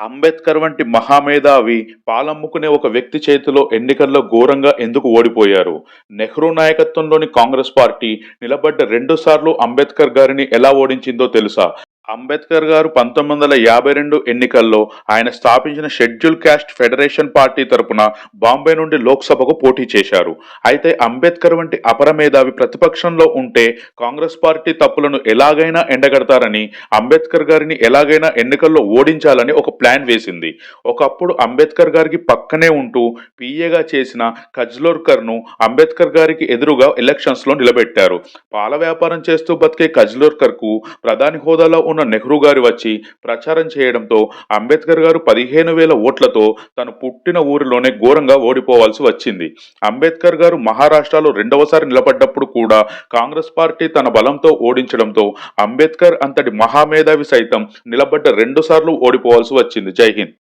అంబేద్కర్ వంటి మహామేధావి పాలమ్ముకునే ఒక వ్యక్తి చేతిలో ఎన్నికల్లో ఘోరంగా ఎందుకు ఓడిపోయారు? నెహ్రూ నాయకత్వంలోని కాంగ్రెస్ పార్టీ నిలబడ్డ రెండు సార్లు అంబేద్కర్ గారిని ఎలా ఓడించిందో తెలుసా? అంబేద్కర్ గారు పంతొమ్మిది వందల యాభై రెండు ఎన్నికల్లో ఆయన స్థాపించిన షెడ్యూల్ క్యాస్ట్ ఫెడరేషన్ పార్టీ తరపున బాంబే నుండి లోక్సభకు పోటీ చేశారు. అయితే అంబేద్కర్ వంటి అపర మేధావి ప్రతిపక్షంలో ఉంటే కాంగ్రెస్ పార్టీ తప్పులను ఎలాగైనా ఎండగడతారని అంబేద్కర్ గారిని ఎలాగైనా ఎన్నికల్లో ఓడించాలని ఒక ప్లాన్ వేసింది. ఒకప్పుడు అంబేద్కర్ గారికి పక్కనే ఉంటూ పిఏగా చేసిన కజ్లోర్కర్ను అంబేద్కర్ గారికి ఎదురుగా ఎలక్షన్స్లో నిలబెట్టారు. పాల వ్యాపారం చేస్తూ బతికే కజ్లోర్కర్కు ప్రధాని హోదాలో ఉన్న నెహ్రూ గారు వచ్చి ప్రచారం చేయడంతో అంబేద్కర్ గారు పదిహేను వేల ఓట్లతో తను పుట్టిన ఊరిలోనే ఘోరంగా ఓడిపోవాల్సి వచ్చింది. అంబేద్కర్ గారు మహారాష్ట్రలో రెండవసారి నిలబడ్డప్పుడు కూడా కాంగ్రెస్ పార్టీ తన బలంతో ఓడించడంతో అంబేద్కర్ అంతటి మహామేధావి సైతం నిలబడ్డ రెండు సార్లు ఓడిపోవాల్సి వచ్చింది. జై హింద్.